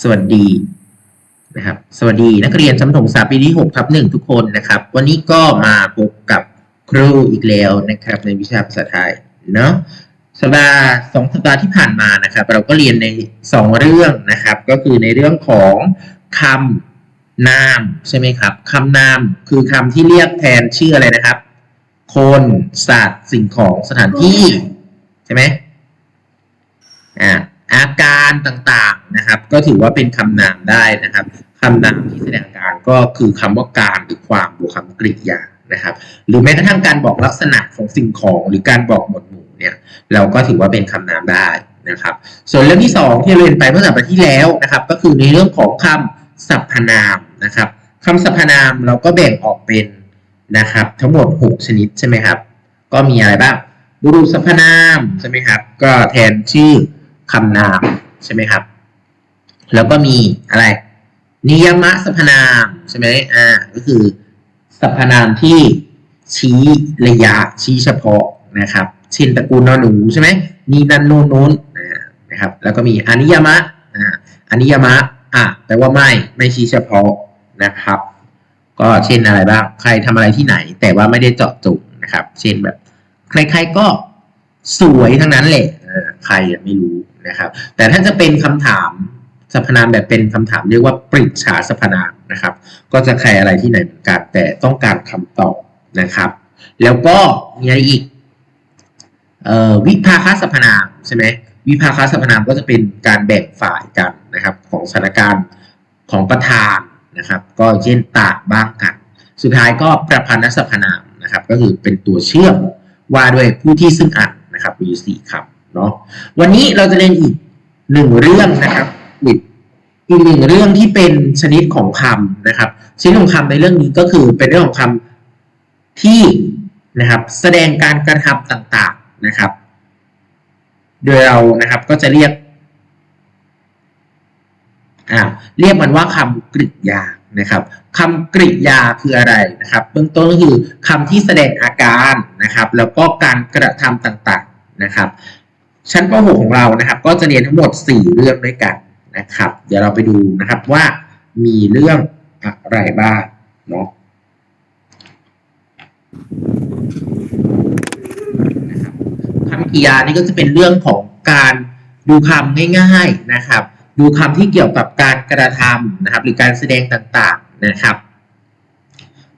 สวัสดีนะครับสวัสดีนักเรียนชั้นประถมศึกษาปีที่6ทับหนึ่งทุกคนนะครับ วันนี้ก็มาพบกับครูอีกแล้วนะครับ ในวิชาภาษาไทยเนาะสัปดาห์สองสัปดาห์ที่ผ่านมานะครับ เราก็เรียนในสองเรื่องนะครับ ก็คือในเรื่องของคำนามใช่ไหมครับคำนามคือคำที่เรียกแทนชื่ออะไรนะครับ คนสัตว์สิ่งของสถานที่ใช่ไหมอ่าอาการต่าง นะครับ ก็ถือว่าเป็นคำนามได้นะครับคำนามที่แสดงการก็คือคำว่าการหรือความบวกคำกริยานะครับ หรือแม้กระทั่งการบอกลักษณะของสิ่งของหรือการบอกหมวดหมู่เนี่ย เราก็ถือว่าเป็นคำนามได้นะครับ ส่วนเรื่องที่สองที่เราเรียนไปเมื่อสัปดาห์ที่แล้วนะครับ ก็คือในเรื่องของคำสรรพนามนะครับคำสรรพนามเราก็แบ่งออกเป็นนะครับ ทั้งหมด 6 ชนิดใช่ไหมครับ ก็มีอะไรบ้างบุรุษสรรพนามใช่ไหมครับ ก็แทนชื่อคำนามใช่ไหมครับ แล้วก็มีอะไร นิยมะสรรพนามใช่ไหมอ่าก็คือสรรพนามที่ชี้ระยะชี้เฉพาะนะครับ เช่นตระกูลนอนหนูใช่ไหมนี่นั่นโน้นโน้นนะครับ แล้วก็มีอนิยมะอ่าอนิยมะอะแปลว่าไม่ไม่ชี้เฉพาะนะครับ ก็เช่นอะไรบ้างใครทำอะไรที่ไหน แต่ว่าไม่ได้เจาะจงนะครับ เช่นแบบ ใครๆก็สวยทั้งนั้นแหละใครไม่รู้นะครับ แต่ถ้าจะเป็นคำถาม สรรพนามแบบเป็นคำถามเรียกว่าปริศาสรรพนามนะครับ ก็จะใครอะไรที่ไหนเหมือนกันแต่ต้องการคำตอบนะครับ แล้วก็มีอะไรอีกออวิภาคสรรพนามใช่ไหมวิภาคสรรพนามก็จะเป็นการแบ่งฝ่ายกันนะครับ ของสถานการณ์ของประธานนะครับ ก็เช่นตาบ้างกัน สุดท้ายก็ประพันธสรรพนามนะครับ ก็คือเป็นตัวเชื่อมว่าด้วยผู้ที่ซึ่งอ่านนะครับมีสี่คำเนาะวันนี้เราจะเรียนอีกหนึ่งเรื่องนะครับ อีกอีกหนึ่งเรื่องที่เป็นชนิดของคำนะครับ ชนิดของคำในเรื่องนี้ก็คือเป็นเรื่องของคำที่นะครับ แสดงการกระทำต่างๆนะครับ โดยเรานะครับก็จะเรียกอ่าเรียกมันว่าคำกริยานะครับคำกริยาคืออะไรนะครับ เบื้องต้นก็คือคำที่แสดงอาการนะครับ แล้วก็การกระทำต่างๆนะครับ ชั้นป .6 ของเรานะครับ ก็จะเรียนทั้งหมด 4 เรื่องด้วยกัน นะครับ เดี๋ยวเราไปดูนะครับว่ามีเรื่องอะไรบ้างเนาะครับคำกริยานี่ก็จะเป็นเรื่องของการดูคำง่ายๆนะครับ ดูคำที่เกี่ยวกับการกระทำนะครับ หรือการแสดงต่างๆนะครับ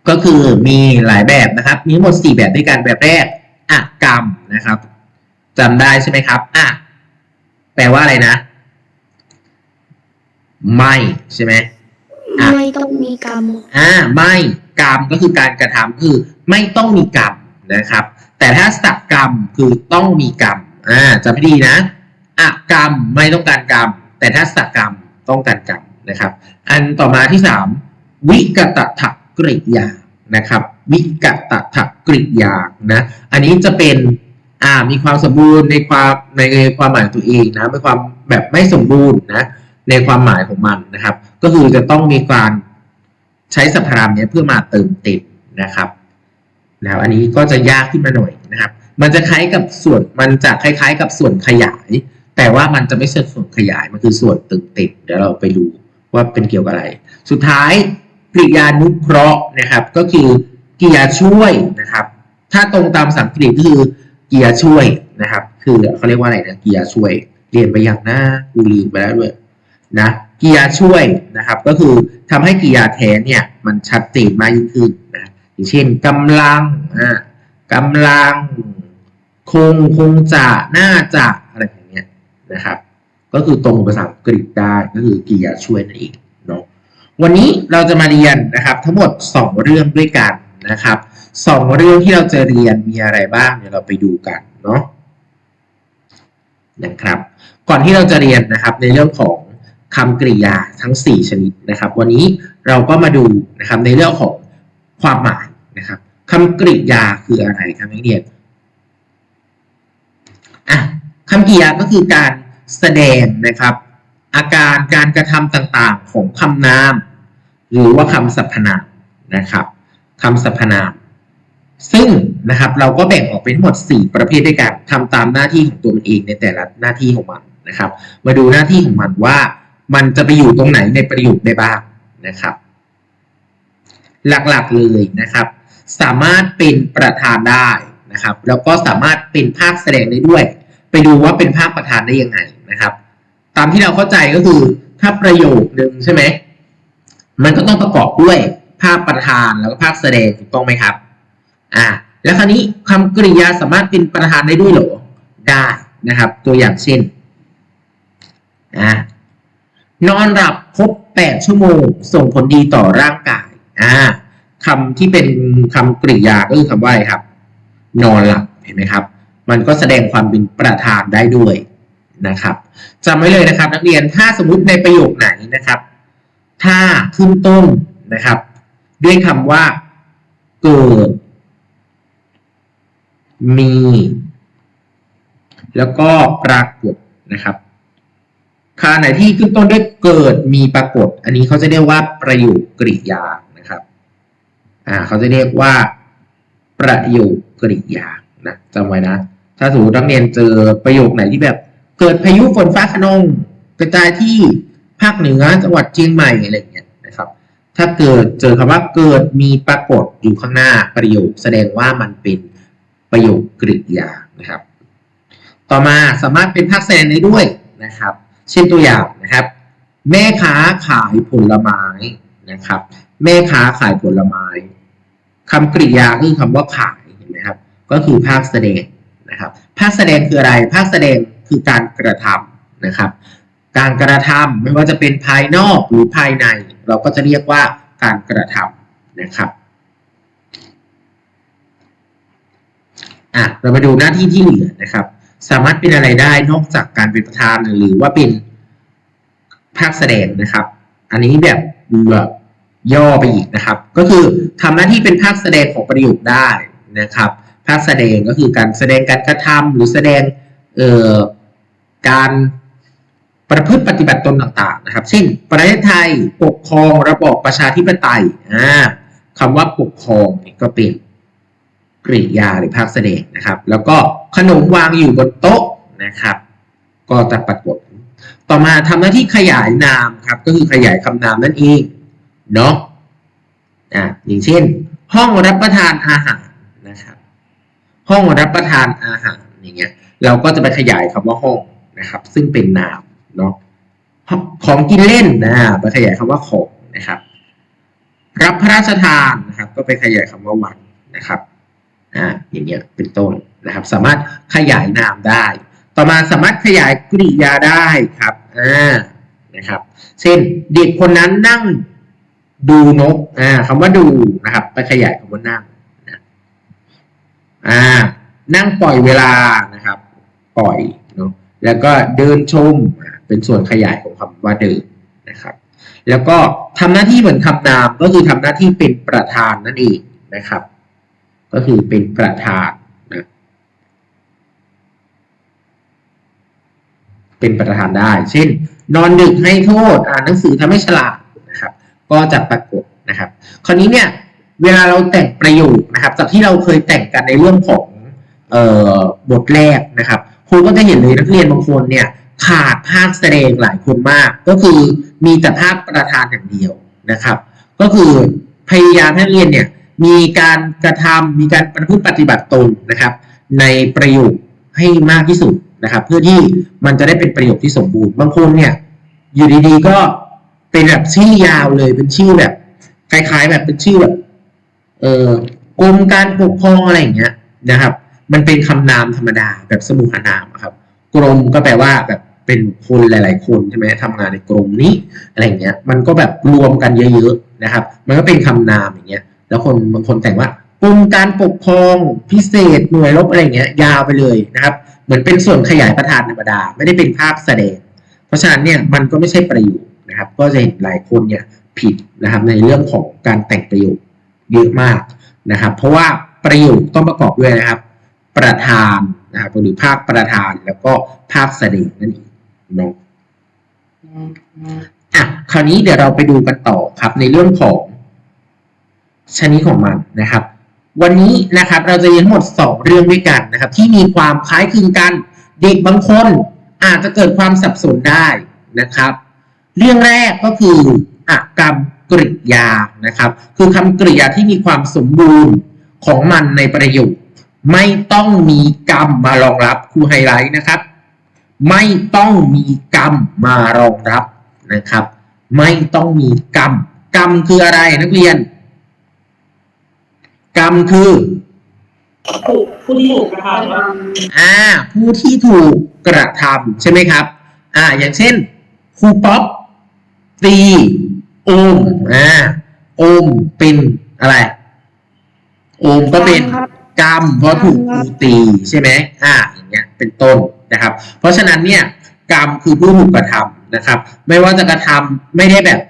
ก็คือมีหลายแบบนะครับ มีทั้งหมด 4 แบบด้วยกันแบบแรกอะกรรมนะครับจำได้ใช่ไหมครับอะแปลว่าอะไรนะ ไม่ใช่ไหมอะไม่ต้องมีกรรม อ่า ไม่กรรมก็คือการกระทำคือไม่ต้องมีกรรมนะครับ แต่ถ้าสักกรรมคือต้องมีกรรมอ่าจำให้ดีนะอะกรรมไม่ต้องการกรรม แต่ถ้าสักกรรมต้องการกรรมนะครับ อันต่อมาที่สามวิกตถกริยานะครับ วิกตถกริยานะอันนี้จะเป็นอ่ามีความสมบูรณ์ในความในความหมายของตัวเองนะไม่ความแบบไม่สมบูรณ์นะ ในความหมายของมันนะครับ ก็คือจะต้องมีการใช้สรรพนามนี้เพื่อมาเติมเต็มนะครับนะครับอันนี้ก็จะยากขึ้นมาหน่อยนะครับ มันจะคล้ายกับส่วนมันจะคล้าย ๆ กับส่วนขยาย แต่ว่ามันจะไม่ใช่ส่วนขยายมันคือส่วนเติมเต็มเดี๋ยวเราไปดูว่าเป็นเกี่ยวกับอะไร สุดท้ายกริยานุเคราะห์นะครับ ก็คือกริยาช่วยนะครับ ถ้าตรงตามภาษาอังกฤษก็คือกริยาช่วยนะครับ คือเขาเรียกว่าอะไรนะกริยาช่วย เรียนไปอย่างหน้ากูลืมไปแล้วด้วย นะกิยาช่วยนะครับก็คือทำให้กิยาแทนเนี่ยมันชัดเจนมากยิ่งขึ้นนะอย่างเช่นกำลังอ่ากำลังคงคงจะน่าจะอะไรอย่างเงี้ยนะครับ ก็คือตรงภาษาอังกฤษได้ก็คือกิยาช่วยนั่นเองเนาะวันนี้เราจะมาเรียนนะครับทั้งหมด 2 เรื่องด้วยกันนะครับสองเรื่องที่เราจะเรียนมีอะไรบ้างเดี๋ยวเราไปดูกันเนาะนะครับ ก่อนที่เราจะเรียนนะครับในเรื่องของ คำกริยาทั้ง 4 ชนิดนะครับ วันนี้เราก็มาดูนะครับในเรื่องของความหมายนะครับคำกริยาคืออะไรครับนักเรียนอะคำกริยาก็คือการแสดงนะครับ อาการการกระทำต่างๆของคำนาม หรือว่าคำสรรพนามนะครับคำสรรพนาม ซึ่งนะครับเราก็แบ่งออกเป็นทั้งหมด 4 ประเภทด้วยกันทำตามหน้าที่ของตัวมันเองในแต่ละหน้าที่ของมันนะครับ มาดูหน้าที่ของมันว่า มันจะไปอยู่ตรงไหนในประโยคได้บ้างนะครับ หลักๆเลยนะครับ สามารถเป็นประธานได้นะครับ แล้วก็สามารถเป็นภาคแสดงได้ด้วย ไปดูว่าเป็นภาคประธานได้ยังไงนะครับ ตามที่เราเข้าใจก็คือถ้าประโยคนึงใช่ไหมมันก็ต้องประกอบด้วยภาคประธานแล้วก็ภาคแสดงถูกต้องไหมครับอ่าแล้วคราวนี้คำกริยาสามารถเป็นประธานได้ด้วยหรอได้นะครับ ตัวอย่างเช่นอ่า นอนหลับครบแปดชั่วโมง ส่งผลดีต่อร่างกายอ่าคำที่เป็นคำกริยาก็คือคำว่าอะไรครับ นอนหลับเห็นไหมครับ มันก็แสดงความเป็นประธานได้ด้วยนะครับจำไว้เลยนะครับ นักเรียนถ้าสมมุติในประโยคไหนนะครับ ถ้าขึ้นต้นนะครับ ด้วยคำว่าเกิด มี แล้วก็ปรากฏนะครับ คาไหนที่ขึ้นต้นด้วยเกิดมีปรากฏ อันนี้เขาจะเรียกว่าประโยคกริยานะครับอ่าเขาจะเรียกว่าประโยคกริยานะจำไว้นะ ถ้าสมมตินักเรียนเจอประโยคไหนที่แบบ เกิดพายุฝนฟ้าขนองกระจายที่ภาคเหนือจังหวัดเชียงใหม่อะไรเงี้ยนะครับ ถ้าเกิดเจอคำว่าเกิดมีปรากฏอยู่ข้างหน้าประโยค แสดงว่ามันเป็นประโยคกริยานะครับ ต่อมาสามารถเป็นภาคแสดงได้ด้วยนะครับ เช่นตัวอย่างนะครับ แม่ค้าขายผลไม้นะครับ แม่ค้าขายผลไม้คำกริยาคือคำว่าขายเห็นไหมครับ ก็คือภาคแสดงนะครับ ภาคแสดงคืออะไร ภาคแสดงคือการกระทำนะครับ การกระทำไม่ว่าจะเป็นภายนอกหรือภายใน เราก็จะเรียกว่าการกระทำนะครับอะเรามาดูหน้าที่ที่เหลือนะครับ สามารถเป็นอะไรได้นอกจากการเป็นประธานหรือว่าเป็นภาคแสดงนะครับ อันนี้แบบแบบย่อไปอีกนะครับ ก็คือทำหน้าที่เป็นภาคแสดงของประโยคได้นะครับ ภาคแสดงก็คือการแสดงการกระทำหรือแสดงเอ่อการประพฤติปฏิบัติตนต่างๆนะครับ เช่น ประเทศไทยปกครองระบอบประชาธิปไตยอ่าคำว่าปกครองนี่ก็เป็น กริยาหรือภาคแสดงนะครับ แล้วก็ขนมวางอยู่บนโต๊ะนะครับ ก็จะปรากฏ ต่อมาทำหน้าที่ขยายนามครับ ก็คือขยายคำนามนั่นเองเนาะอ่าอย่างเช่น ห้องรับประทานอาหารนะครับ ห้องรับประทานอาหารอย่างเงี้ย เราก็จะไปขยายคำว่าห้องนะครับ ซึ่งเป็นนามเนาะของกินเล่นนะไปขยายคำว่าของนะครับ รับพระราชทานนะครับ ก็ไปขยายคำว่าวันนะครับ อ่าอย่างเงี้ยเป็นต้นนะครับ สามารถขยายนามได้ ต่อมาสามารถขยายกริยาได้ครับอ่านะครับเช่นเด็กคนนั้นนั่งดูนกอ่าคำว่าดูนะครับ ไปขยายคำว่านั่งนะอ่า นั่งปล่อยเวลานะครับ ปล่อยเนาะแล้วก็เดินชมเป็นส่วนขยายของคำว่าเดินนะครับ แล้วก็ทำหน้าที่เหมือนคำนามก็คือทำหน้าที่เป็นประธานนั่นเองนะครับ ก็คือเป็นประธานนะเป็นประธานได้ เช่น นอนดึกให้โทษ อ่านหนังสือทำให้ฉลาดนะครับ ก็จะปรากฏนะครับ คราวนี้เนี่ย เวลาเราแต่งประโยคนะครับ จากที่เราเคยแต่งกันในเรื่องของเออบทแรกนะครับครูก็จะเห็นเลยนักเรียนบางคนเนี่ย ขาดภาคแสดงหลายคนมาก ก็คือมีแต่ภาคประธานอย่างเดียวนะครับ ก็คือพยายามให้เรียนเนี่ย มีการกระทำมีการประพฤติปฏิบัติตนนะครับ ในประโยคให้มากที่สุดนะครับ เพื่อที่มันจะได้เป็นประโยคที่สมบูรณ์บางคนเนี่ยอยู่ดีๆก็เป็นแบบชื่อยาวเลยเป็นชื่อแบบคล้ายๆแบบเป็นชื่อแบบเอ่อกรมการปกครองอะไรอย่างเงี้ยนะครับ มันเป็นคำนามธรรมดาแบบสมุหนามครับ กรมก็แปลว่าแบบเป็นคนหลาย ๆ คนใช่ไหมทำงานในกรมนี้อะไรอย่างเงี้ย มันก็แบบรวมกันเยอะ ๆ นะครับ มันก็เป็นคำนามอย่างเงี้ย แล้วคนบางคนแต่งว่ากรมการปกครองพิเศษหน่วยรบอะไรเงี้ยยาวไปเลยนะครับ เหมือนเป็นส่วนขยายประธานธรรมดา ไม่ได้เป็นภาคแสดง เพราะฉะนั้นเนี่ยมันก็ไม่ใช่ประโยคนะครับ ก็จะเห็นหลายคนเนี่ยผิดนะครับในเรื่องของการแต่งประโยคเยอะมากนะครับ เพราะว่าประโยคต้องประกอบด้วยนะครับ ประธานนะครับหรือภาคประธานแล้วก็ภาคแสดงนั่นเองเนาะอะคราวนี้เดี๋ยวเราไปดูกันต่อครับในเรื่องของ ชนิดของมันนะครับ วันนี้นะครับเราจะเรียนทั้งหมดสองเรื่องด้วยกันนะครับ ที่มีความคล้ายคลึงกัน เด็กบางคนอาจจะเกิดความสับสนได้นะครับ เรื่องแรกก็คืออะกรรมกริยานะครับ คือคำกริยาที่มีความสมบูรณ์ของมันในประโยคไม่ต้องมีกรรมมารองรับครูไฮไลท์นะครับ ไม่ต้องมีกรรมมารองรับนะครับ ไม่ต้องมีกรรมกรรมคืออะไรนักเรียน กรรมคือถูกผู้ที่ถูกกระทำครับอ่า ผู้ที่ถูกกระทำใช่ไหมครับ อ่า อย่างเช่นครูป๊อปตีโอมอ่าโอมเป็นอะไร โอมก็เป็นครับกรรมเพราะถูกครูตีใช่ไหมอ่า อย่างเงี้ย เป็นต้นนะครับ เพราะฉะนั้นเนี่ยกรรมคือผู้ถูกกระทำนะครับ ไม่ว่าจะกระทำไม่ได้แบบ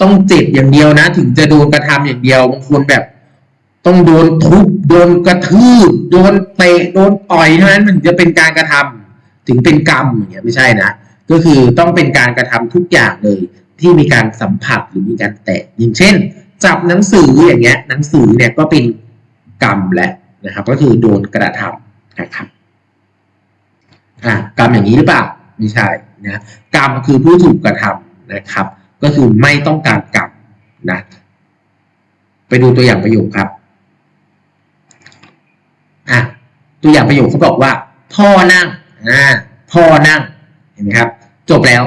ต้องเจ็บอย่างเดียวนะ ถึงจะโดนกระทำอย่างเดียวบางคนแบบ ต้องโดนทุบโดนกระทืบโดนเตะโดนต่อยเท่านั้นมันจะเป็นการกระทำถึงเป็นกรรมอย่างเงี้ยไม่ใช่นะก็คือต้องเป็นการกระทำทุกอย่างเลย ที่มีการสัมผัสหรือมีการแตะอย่างเช่น จับหนังสืออย่างเงี้ย หนังสือเนี่ยก็เป็นกรรมแหละนะครับ ก็คือโดนกระทำนะครับอะกรรมอย่างนี้หรือเปล่าไม่ใช่นะกรรมคือผู้ถูกกระทำนะครับ ก็คือไม่ต้องการกรรมนะไปดูตัวอย่างประโยคครับ อะ ตัวอย่างประโยคเขาบอกว่า พ่อนั่งอ่าพ่อนั่งเห็นไหมครับ จบแล้ว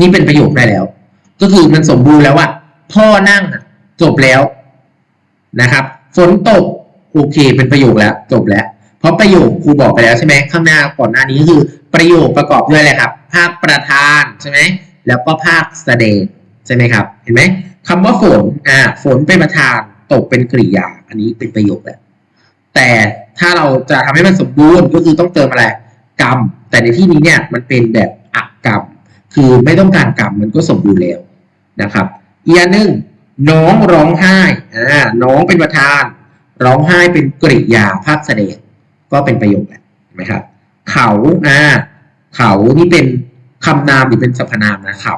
นี่เป็นประโยคได้แล้ว ก็คือมันสมบูรณ์แล้วว่า พ่อนั่งจบแล้วนะครับฝนตกโอเค เป็นประโยคแล้ว จบแล้ว เพราะประโยคครูบอกไปแล้วใช่ไหมข้างหน้าก่อนหน้านี้ก็คือประโยคประกอบด้วยอะไรครับ ภาคประธานใช่ไหมแล้วก็ภาคแสดงใช่ไหมครับ เห็นไหมคำว่าฝนอ่าฝนเป็นประธานตกเป็นกริยา อันนี้เป็นประโยคแล้วแต่ ถ้าเราจะทำให้มันสมบูรณ์ก็คือต้องเติมอะไรกรรม แต่ในที่นี้เนี่ยมันเป็นแบบอักกรรม คือไม่ต้องการกรรมมันก็สมบูรณ์แล้วนะครับอีกอันหนึ่งน้องร้องไห้อ่าน้องเป็นประธาน ร้องไห้เป็นกริยาภาคแสดงก็เป็นประโยคแหละนไหมครับ เขาอ่าเขานี่เป็นคำนามหรือเป็นสรรพนามนะเขา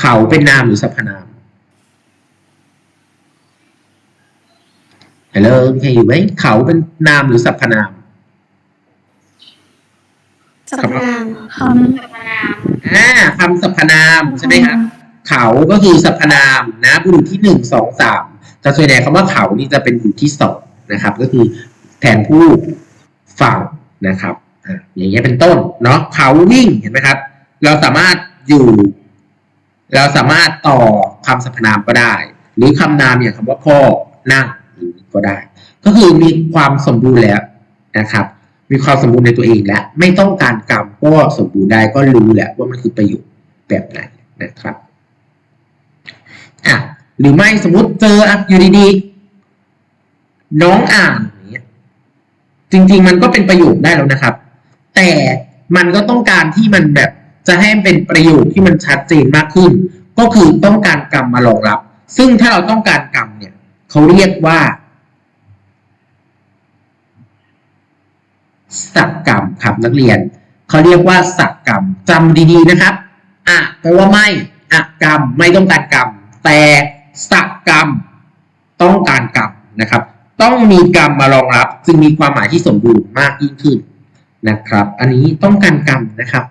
เขาเป็นนามหรือสรรพนาม ฮัลโหลมีใครอยู่ไหมเขาเป็นนามหรือสรรพนามสรรพนามคำสรรพนามอ่าคำสรรพนามใช่ไหมครับเขาก็คือสรรพนามนะบุรุษที่หนึ่งสองสามแต่ส่วนใหญ่คำว่าเขานี่จะเป็นบุรุษที่สองนะครับ ก็คือแทนผู้ฟังนะครับอ่าอย่างเงี้ยเป็นต้นเนาะเขาวิ่งเห็นไหมครับ เราสามารถอยู่ เราสามารถต่อคำสรรพนามก็ได้ หรือคำนามอย่างคำว่าพ่อนั่งอย่างนี้ ก็ได้ ก็คือมีความสมบูรณ์แล้วนะครับ มีความสมบูรณ์ในตัวเองแล้วไม่ต้องการกรรมก็สมบูรณ์ได้ก็รู้แหละว่ามันคือประโยชน์แบบไหนนะครับอะหรือไม่สมมติเจออะอยู่ดีๆน้องอ่านอย่างเงี้ยจริง ๆ มันก็เป็นประโยชน์ได้แล้วนะครับ แต่มันก็ต้องการที่มันแบบจะให้เป็นประโยชน์ที่มันชัดเจนมากขึ้น ก็คือต้องการกรรมมารองรับ ซึ่งถ้าเราต้องการกรรมเนี่ยเขาเรียกว่า สักกรรมครับนักเรียนเขาเรียกว่าสักกรรมจำดีๆนะครับอะแปลว่าไม่อะกรรมไม่ต้องการกรรม แต่สักกรรมต้องการกรรมนะครับ ต้องมีกรรมมารองรับ จึงมีความหมายที่สมบูรณ์มากยิ่งขึ้นนะครับ อันนี้ต้องการกรรมนะครับ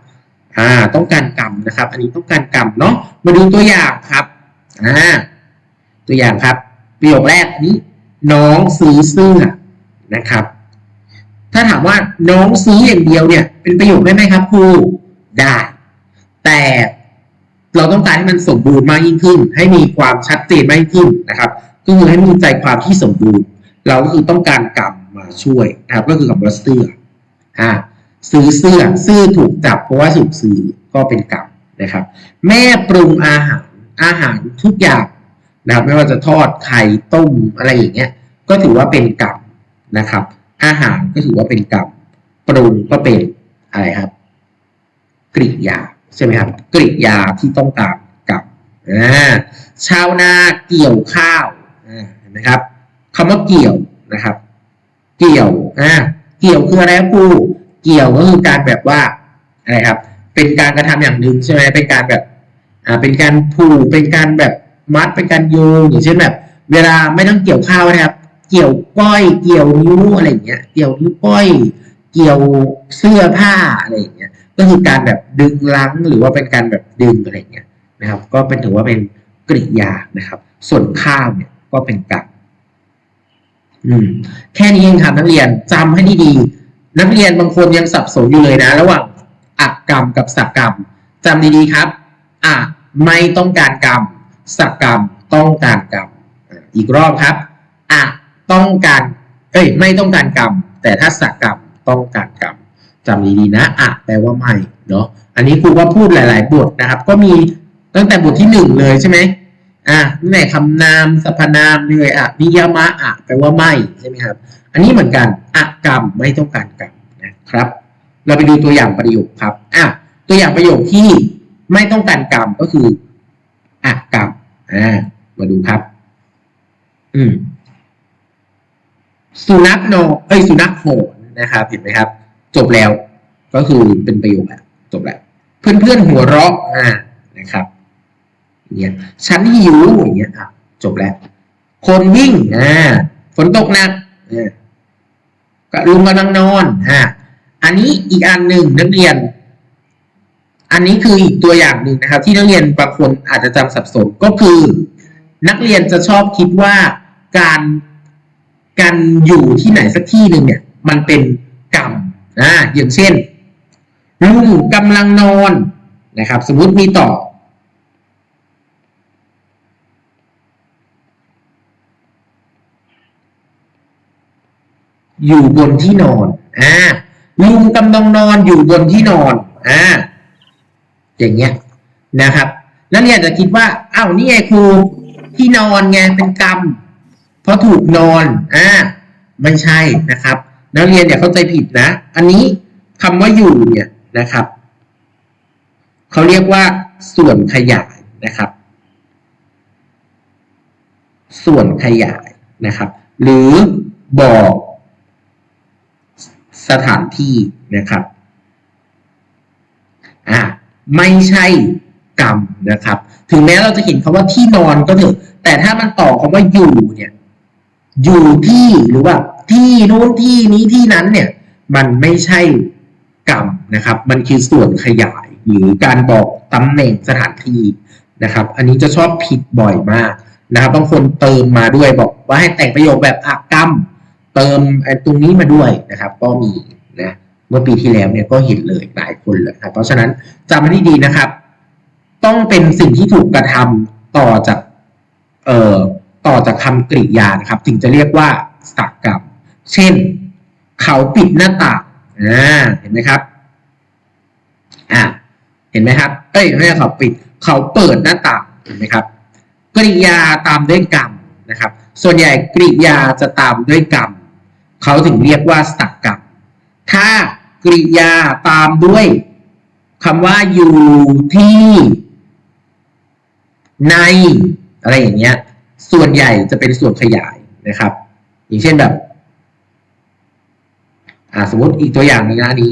อ่าต้องการกรรมนะครับ อันนี้ต้องการกรรมเนาะมาดูตัวอย่างครับอ่าตัวอย่างครับ ประโยคแรกอันนี้ น้องซื้อเสื้อนะครับ ถ้าถามว่าน้องซื้ออย่างเดียวเนี่ย เป็นประโยคได้ไหมครับครูได้ แต่เราต้องการให้มันสมบูรณ์มากยิ่งขึ้น ให้มีความชัดเจนมากยิ่งขึ้นนะครับก็คือให้มีใจความที่สมบูรณ์ เราก็คือต้องการกรรมมาช่วยนะครับ ก็คือคำว่าเสื้ออ่าซื้อเสื้อซื้อถูกจับเพราะว่าถูกซื้อก็เป็นกรรมนะครับ แม่ปรุงอาหารอาหารทุกอย่างนะครับไม่ว่าจะทอดไข่ต้มอะไรอย่างเงี้ย ก็ถือว่าเป็นกรรมนะครับ อาหารก็ถือว่าเป็นกรรมปรุงก็เป็นอะไรครับ กริยาใช่ไหมครับ กริยาที่ต้องการกรรมชาวนาเกี่ยวข้าวเห็นไหมครับคำว่าเกี่ยวนะครับ เกี่ยวอ่าเกี่ยวคืออะไรครับครูเกี่ยวก็คือการแบบว่าอะไรครับ เป็นการกระทำอย่างหนึ่งใช่ไหมเป็นการแบบอ่าเป็นการผูกเป็นการแบบมัดเป็นการโยงอย่างเช่นแบบ เวลาไม่ต้องเกี่ยวข้าวนะครับ เกี่ยวก้อย เกี่ยวนิ้วอะไรเงี้ย เกี่ยวนิ้วก้อย เกี่ยวเสื้อผ้าอะไรเงี้ย ก็คือการแบบดึงลังหรือว่าเป็นการแบบดึงอะไรเงี้ยนะครับ ก็เป็นถือว่าเป็นกริยานะครับ ส่วนข้ามเนี่ยก็เป็นกรรมอืม แค่นี้เองครับนักเรียนจำให้ดีๆนักเรียนบางคนยังสับสนอยู่เลยนะ ระหว่างอักกรรมกับสักกรรมจำดีๆครับอะไม่ต้องการกรรมสักกรรมต้องการกรรมอีกรอบครับ ต้องการเอ้ยไม่ต้องการกรรม แต่ถ้าสักกรรมต้องการกรรมจำดีๆนะอะแปลว่าไม่เนาะอันนี้ครูก็พูดหลาย ๆ บทนะครับ ก็มีตั้งแต่บทที่หนึ่งเลยใช่ไหมอะตั้งแต่คำนามสรรพนามเลยอะนิยมะอะแปลว่าไม่ใช่ไหมครับ อันนี้เหมือนกันอะกรรมไม่ต้องการกรรมนะครับ เราไปดูตัวอย่างประโยคครับอะตัวอย่างประโยคที่ไม่ต้องการกรรมก็คืออะกรรมอ่ามาดูครับ อืม สุนัขนอนเอ้ยสุนัขโหนนะครับเห็นไหมครับ จบแล้วก็คือเป็นประโยคแล้วจบแล้วเพื่อนเพื่อนๆหัวเราะอ่านะครับเนี่ยฉันหิวอย่างเงี้ยอะจบแล้ว คนวิ่งอ่าฝนตกหนักอ่าก็ลุงกำลังนอนอ่าอันนี้อีกอันหนึ่งนักเรียน อันนี้คืออีกตัวอย่างหนึ่งนะครับ ที่นักเรียนบางคนอาจจะจำสับสนก็คือ นักเรียนจะชอบคิดว่าการ การอยู่ที่ไหนสักที่หนึ่งเนี่ย มันเป็นกรรมอ่าอย่างเช่นลุงกำลังนอนนะครับ สมมติมีต่อ อยู่บนที่นอนอ่าลุงกำลังนอนอยู่บนที่นอนอ่าอย่างเงี้ยนะครับ แล้วเนี่ยจะคิดว่าอ้าวนี่ไงครูที่นอนไงเป็นกรรม เพราถูกนอนอ่าไม่ใช่นะครับ นักเรียนอย่าเข้าใจผิดนะ อันนี้คำว่าอยู่เนี่ยนะครับเขาเรียกว่าส่วนขยายนะครับ ส่วนขยายนะครับ หรือบอกสถานที่นะครับอ่าไม่ใช่กรรมนะครับ ถึงแม้เราจะเห็นคำว่าที่นอนก็เถอะแต่ถ้ามันต่อคำว่าอยู่เนี่ย อยู่ที่หรือว่าที่นู้นที่นี้ที่นั้นเนี่ย มันไม่ใช่กรรมนะครับ มันคือส่วนขยายหรือการบอกตำแหน่งสถานที่นะครับ อันนี้จะชอบผิดบ่อยมากนะครับบางคนเติมมาด้วยบอกว่าให้แต่งประโยคแบบอากรรม เติมไอ้ตรงนี้มาด้วยนะครับ ก็มีนะเมื่อปีที่แล้วเนี่ยก็เห็นเลยหลายคนเลยครับเพราะฉะนั้นจำให้ดีนะครับ ต้องเป็นสิ่งที่ถูกกระทำต่อจาก เอ่อ ต่อจากคำกริยานะครับถึงจะเรียกว่าสักกรรม เช่น เขาปิดหน้าต่างอ่าเห็นไหมครับอ่าเห็นไหมครับ เอ้ยไม่ใช่เขาปิด เขาเปิดหน้าต่างเห็นไหมครับ กริยาตามด้วยกรรมนะครับ ส่วนใหญ่กริยาจะตามด้วยกรรมเขาถึงเรียกว่าสักกรรม ถ้ากริยาตามด้วยคำว่าอยู่ที่ ในอะไรอย่างเงี้ย ส่วนใหญ่จะเป็นส่วนขยายนะครับ อย่างเช่นแบบอ่าสมมติอีกตัวอย่างหนึงนะนี้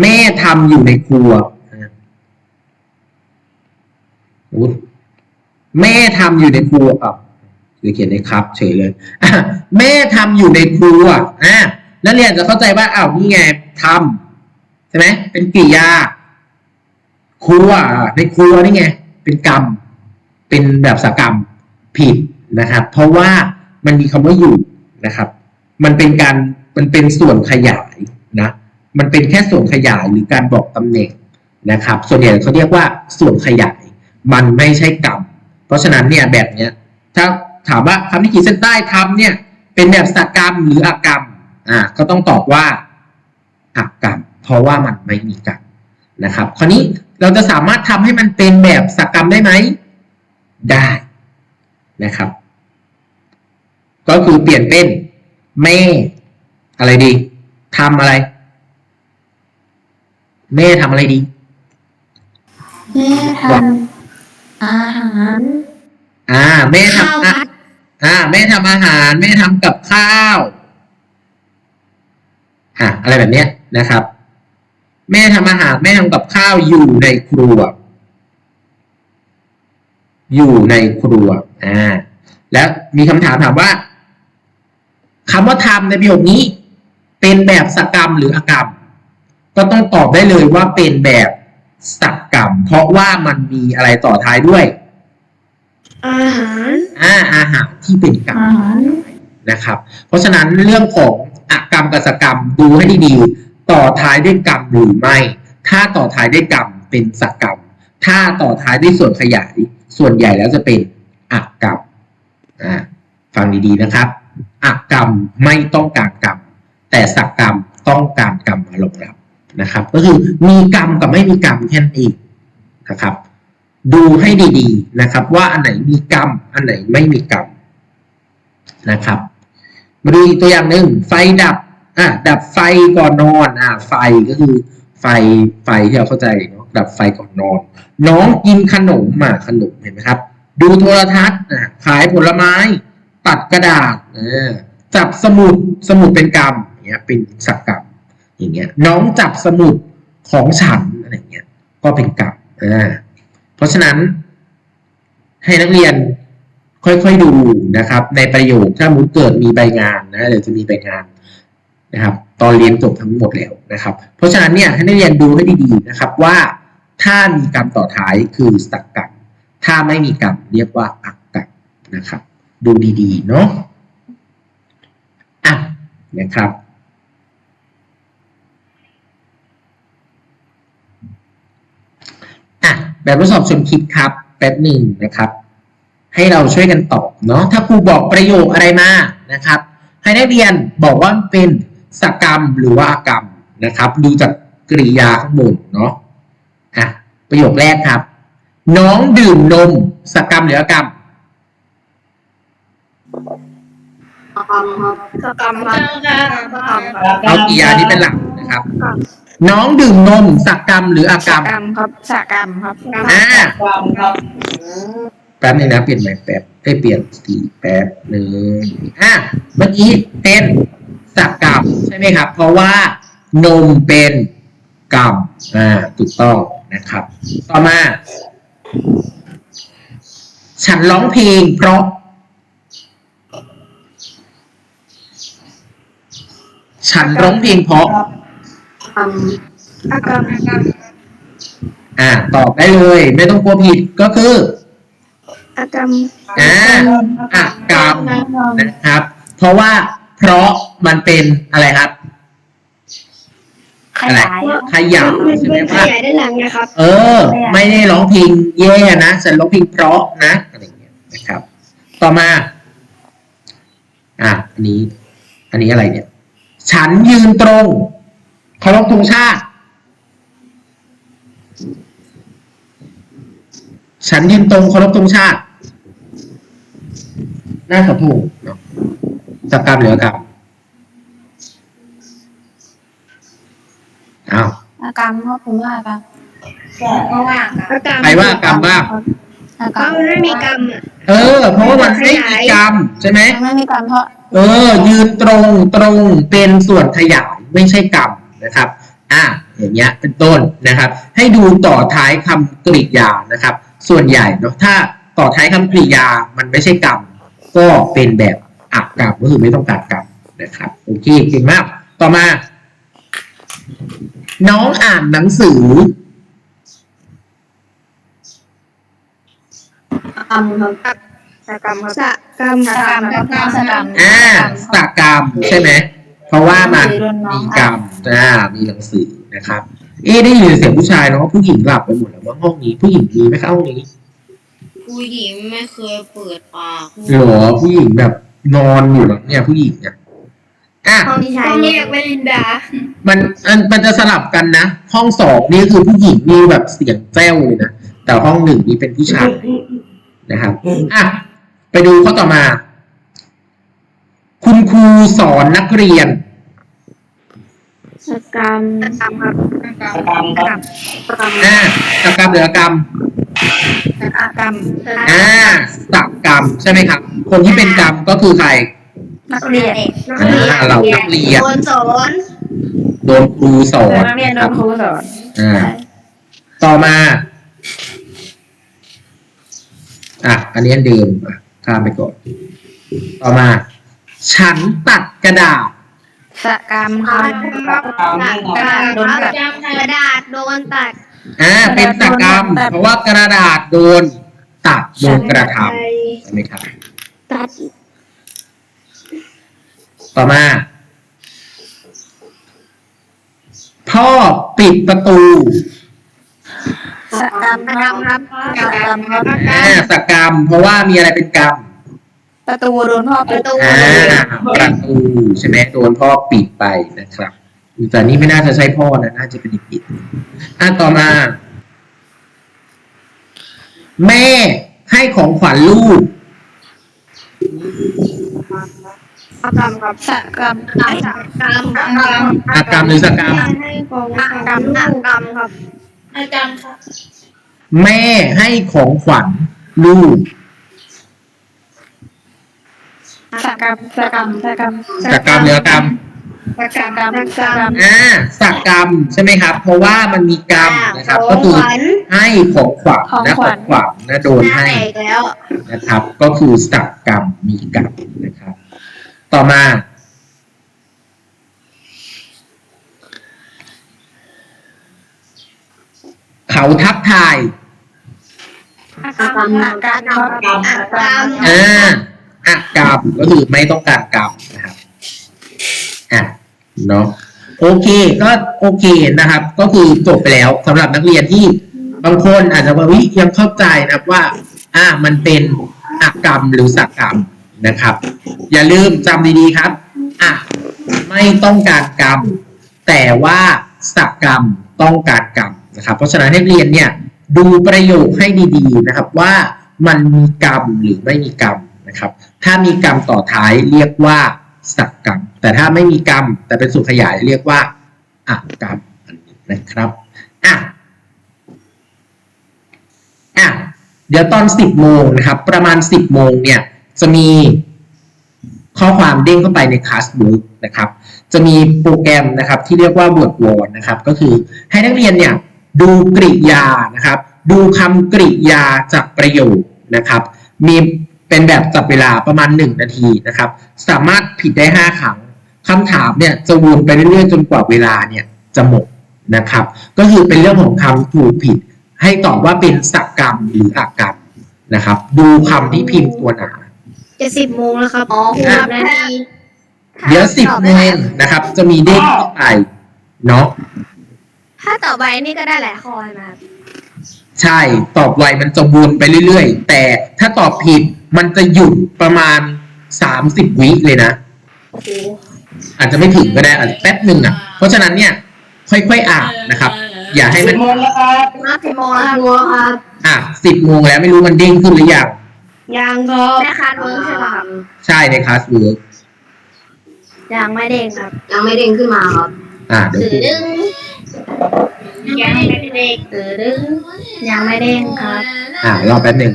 แม่ทำอยู่ในครัวอ่าสมมติแม่ทำอยู่ในครัวอะคือเขียนในครับเฉยเลยแม่ทำอยู่ในครัวอ่านักเรียนจะเข้าใจว่าอ้าวนี่ไงทำใช่ไหมเป็นกริยาครัวในครัวนี่ไง เป็นกรรม เป็นแบบสกรรมผิดนะครับ เพราะว่ามันมีคำว่าอยู่นะครับ มันเป็นการมันเป็นส่วนขยายนะมันเป็นแค่ส่วนขยายหรือการบอกตำแหน่งนะครับ ส่วนใหญ่เขาเรียกว่าส่วนขยาย มันไม่ใช่กรรมเพราะฉะนั้นเนี่ยแบบเนี้ยถ้าถามว่าคำที่ขีดเส้นใต้ทำเนี่ย เป็นแบบสกรรมหรืออกรรมอ่าก็ต้องตอบว่าอกรรม เพราะว่ามันไม่มีกรรมนะครับ คราวนี้เราจะสามารถทำให้มันเป็นแบบสกรรมได้ไหม ได้นะครับ ก็คือเปลี่ยนเป็นแม่ อะไรดีทำอะไร แม่ทำอะไรดี แม่ทำอาหารอ่า แม่ข้าวทำอะผัดอ่า แม่ทำอาหาร แม่ทำกับข้าวอะอะไรแบบเนี้ยนะครับ แม่ทำอาหาร แม่ทำกับข้าวอยู่ในครัว อยู่ในครัวอ่าแล้วมีคำถามถามว่าคำว่าทำในประโยคนี้ เป็นแบบสกรรมหรืออกรรม ก็ต้องตอบได้เลยว่าเป็นแบบสักกรรม เพราะว่ามันมีอะไรต่อท้ายด้วย อาหารอ่าอาหารที่เป็นกรรมอาหารนะครับ เพราะฉะนั้นเรื่องของอกรรมกับสกรรมดูให้ดีๆ ต่อท้ายด้วยกรรมหรือไม่ ถ้าต่อท้ายด้วยกรรมเป็นสกรรม ถ้าต่อท้ายด้วยส่วนขยาย ส่วนใหญ่แล้วจะเป็นอักรรมฟังดีๆนะครับอักรรมไม่ต้องการกรรม แต่สกรรมต้องการกรรมมารองรับนะครับ ก็คือมีกรรมกับไม่มีกรรมแค่นั้นเองนะครับ ดูให้ดีๆนะครับ ว่าอันไหนมีกรรมอันไหนไม่มีกรรมนะครับ มาดูอีกตัวอย่างหนึ่งไฟดับอะดับไฟก่อนนอนอะไฟก็คือไฟไฟที่เราเข้าใจ ดับไฟก่อนนอน น้องกินขนมอะขนมเห็นไหมครับ ดูโทรทัศน์อะขายผลไม้ ตัดกระดาษจับสมุดสมุดเป็นกรรมอย่างเงี้ยเป็นสักกรรมอย่างเงี้ยน้องจับสมุดของฉันอะไรเงี้ยก็เป็นกรรมอ่าเพราะฉะนั้น ให้นักเรียนค่อยๆดูนะครับ ในประโยคถ้ามุดเกิดมีใบงานนะเดี๋ยวจะมีใบงานนะครับ ตอนเรียนจบทั้งหมดแล้วนะครับ เพราะฉะนั้นเนี่ยให้นักเรียนดูให้ดีๆนะครับว่า ถ้ามีกรรมต่อท้ายคือสักกรรมถ้าไม่มีกรรมเรียกว่าอักกรรมนะครับ ดูดีๆเนาะอะนะครับอะแบบทดสอบชมคลิปครับแป๊บหนึ่งนะครับ ให้เราช่วยกันตอบเนาะถ้าครูบอกประโยคอะไรมานะครับ ให้นักเรียนบอกว่าเป็นสกรรมหรือว่าอากรรมนะครับ ดูจากกริยาข้างบนเนาะ อะประโยคแรกครับ น้องดื่มนมสกรรมหรืออากรรมกรรมครับกรรมครับกรรมครับเอากริยานี้เป็นหลักนะครับ น้องดื่มนมสกรรมหรืออากรรมกรรมครับสกรรมครับอ่ากรรมครับแป๊บนึงนะเปลี่ยนใหม่แป๊บได้เปลี่ยนสีแป๊บหนึ่งอะเมื่อกี้เป็นสักกรรมใช่ไหมครับ เพราะว่านมเป็นกรรมอ่าถูกต้อง นะครับ ต่อมา ฉันร้องเพลงเพราะ ฉันร้องเพลงเพราะกรรมกรรมกรรมอ่าตอบได้เลย ไม่ต้องกลัวผิดก็คือกรรมอ่าอากรรมนะครับ เพราะว่าเพราะมันเป็นอะไรครับ ขยาย ขยับใช่ไหมขว่ายายด้านหลังนะครับ เออ ไม่ได้ร้องเพลงแย่นะฉันร้องเพลงเพราะนะอะไรอย่างเงี้ยนะครับ ต่อมา อะอันนี้ อันนี้อะไรเนี่ย ฉันยืนตรงเคารพธงชาติ ฉันยืนตรงเคารพธงชาติน่าขอถูกเนาะสักกรรมหรืออกรรม อ้าวอากรรมเพราะผมว่าอากรรมเพราะว่าอากรรมใครว่ากรรมบ้างอากเพรรราะมมันไม่มีกรรมอะเออ เพราะว่ามันไม่มีกรรมใช่ไหมไม่มีกรรมเพราะเออ ยืนตรงตรงเป็นส่วนขยายไม่ใช่กรรมนะครับ อะอย่างเงี้ยเป็นต้นนะครับ ให้ดูต่อท้ายคำกริยานะครับ ส่วนใหญ่เนาะถ้าต่อท้ายคำกริยามันไม่ใช่กรรม ก็เป็นแบบอักกรรมก็คือไม่ต้องการกรรมนะครับโอเคเก่งมาก ต่อมา น้องอ่านหนังสือกรรมครับสกรรมครับสกรรมสกรรมครับสกรรมอ่าสกรรมใช่ไหมเพราะว่ามันมีกรรมอ่ามีหนังสือนะครับ เอ๊ะได้ยินเสียงผู้ชายเนาะผู้หญิงหลับไปหมดแล้วว่าห้องนี้ผู้หญิงมีไหมคะห้องนี้ผู้หญิงไม่เคยเปิดปากหรอผู้หญิงแบบนอนอยู่แล้วเนี่ยผู้หญิงเนี่ย อะ ห้องที่ชายแยกเวลินดา มันมันมันจะสลับกันนะ ห้องสองนี่คือผู้หญิงมีแบบเสียงแจ้วเลยนะ แต่ห้องหนึ่งนี่เป็นผู้ชายนะครับ อะ ไปดูข้อต่อมา คุณครูสอนนักเรียน สกรรมสกรรมครับสกรรมครับสกรรมอ่าสักกรรมหรืออกรรมอากรรม อ่าสักกรรมใช่ไหมครับ คนที่เป็นกรรมก็คือใคร นักเรียนอ่าเรานักเรียนคนสอนโดนครูสอนนักเรียนโดนครูสอนอ่าต่อมา อะ อันนี้อันเดิมอะข้ามไปก่อน ต่อมา ฉันตัดกระดาษสกรรมครับกระดาษโดนตัดกระดาษโดนตัดอ่าเป็นสกรรม เพราะว่ากระดาษโดนตัดโดนกระทำใช่ไหมครับตัด ต่อมา พ่อปิดประตูสกรรมครับสกรรมครับอ่าสกรรม เพราะว่ามีอะไรเป็นกรรมประตูโดนพ่อปปิดระตูอ่าประตูใช่ไหมโดนพ่อปิดไปนะครับแต่นี่ไม่น่าจะใช่พ่อนะน่าจะเป็นอีกปิดอะต่อมา แม่ให้ของขวัญลูก สกรรมครับสกรรมกรรมกรรมกรรมอากรรมหรือสกรรม ให้ของกรรมกรรมกรรมครับกรรมครับแม่ให้ของขวัญลูกสกรรมสกรรมสกรรมสกรรมหรือกรรมสกรรมสกรรมอ่าสกรรมใช่ไหมครับ เพราะว่ามันมีกรรมนะครับ ก็คือให้ของขวัญนะของขวัญนะโดนหน้าให้แตกแล้วนะครับ ก็คือสักกรรมมีกรรมนะครับ ต่อมา เขาทักทายกรรมกรรมครับกรรมกรรมอ่าอะกรรมก็คือไม่ต้องการกรรมนะครับอะเนาะโอเคก็โอเคนะครับ ก็คือจบไปแล้วสำหรับนักเรียนที่บางคนอาจจะว่าวิยังเข้าใจนะครับว่า อ่ามันเป็นอักกรรมหรือสักกรรม นะครับ อย่าลืมจำดีๆครับอะไม่ต้องการกรรม แต่ว่าสักกรรมต้องการกรรมนะครับ เพราะฉะนั้นให้เรียนเนี่ยดูประโยคให้ดีๆนะครับว่ามันมีกรรมหรือไม่มีกรรมนะครับ ถ้ามีกรรมต่อท้ายเรียกว่าสักกรรม แต่ถ้าไม่มีกรรม แต่เป็นสุขขยายเรียกว่าอักกรรมนะครับอะอะเดี๋ยวตอนสิบโมงนะครับ ประมาณสิบโมงเนี่ย จะมีข้อความเด้งเข้าไปใน Classbook นะครับ จะมีโปรแกรมนะครับที่เรียกว่า Word Wall นะครับ ก็คือให้นักเรียนเนี่ยดูกริยานะครับ ดูคำกริยาจากประโยคนะครับ มีเป็นแบบจับเวลาประมาณ 1 นาทีนะครับ สามารถผิดได้ 5 ครั้งคำถามเนี่ยจะวนไปเรื่อยๆ จนกว่าเวลาเนี่ยจะหมดนะครับ ก็คือเป็นเรื่องของคำถูกผิด ให้ตอบว่าเป็นสักกรรมหรืออักกรรมนะครับ ดูคำที่พิมพ์ตัวหนา จะสิบโมงแล้วครับ อ๋อหกนาทีเดี๋ยวสิบโมงนะครับ จะมีเด้งเข้าไปเนาะถ้าต่อไปนี่ก็ได้หลายข้อนะครับใช่ตอบไวมันจะวนไปเรื่อยๆ แต่ถ้าตอบผิดมันจะหยุดประมาณสามสิบวิเลยนะโอ้โหอาจจะไม่ถึงก็ได้อาจจะแป๊บหนึ่งอะ เพราะฉะนั้นเนี่ย ค่อยๆอ่านนะครับ อย่าให้มันมาสิบโมงแล้วครับอะสิบโมงแล้วไม่รู้มันเด้งขึ้นหรือยัง ยังครับได้คันมือใช่ไหมครับใช่ในคลาสเวิร์กยังไม่เด้งครับยังไม่เด้งขึ้นมาครับอะเดี๋ยวตื่ครูดึงยังไม่เด้งตื่ดึงยังไม่เด้งครับอะรอแป๊บหนึ่ง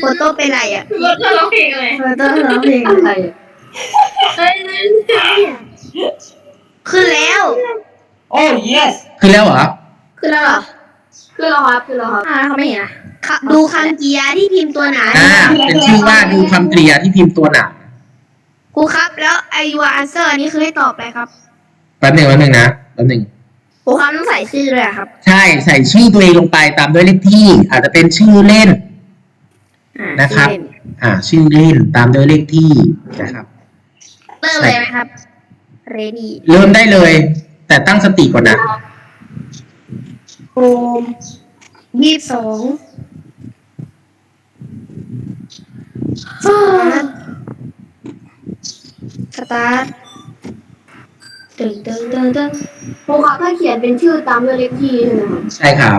โฟโต้เป็นไรอะโฟโต้ร้องเพลงอะไรโฟโต้ร้องเพลงอะไรขึ้นแล้วขึ้นแล้วเหรอขึ้นแล้วเหรอ ขึ้นแล้วครับขึ้นแล้วครับอ่าเขาไม่เห็นอะดูคำกริยาที่พิมพ์ตัวหนาอ่าเป็นชื่อว่าดูคำกริยาที่พิมพ์ตัวหนาครูครับ แล้วไอยูอันเซอร์นี่คือให้ตอบอะไรครับแป๊บหนึ่งแป๊บหนึ่งนะแป๊บหนึ่งครูครับต้องใส่ชื่อด้วยอะครับ ใช่ใส่ชื่อตัวเองลงไปตามด้วยเลขที่ อาจจะเป็นชื่อเล่น อ่านะครับชื่อเล่นอ่า ชื่อเล่นตามด้วยเลขที่นะครับ เริ่มเลยไหมครับ ready เริ่มได้เลย แต่ตั้งสติก่อนนะ โอมยี่สิบสองสตาร์ทตึงตึงตึงตึงครูครับถ้าเขียนเป็นชื่อตามด้วยเลขที่ใช่ไหมครับใช่ครับ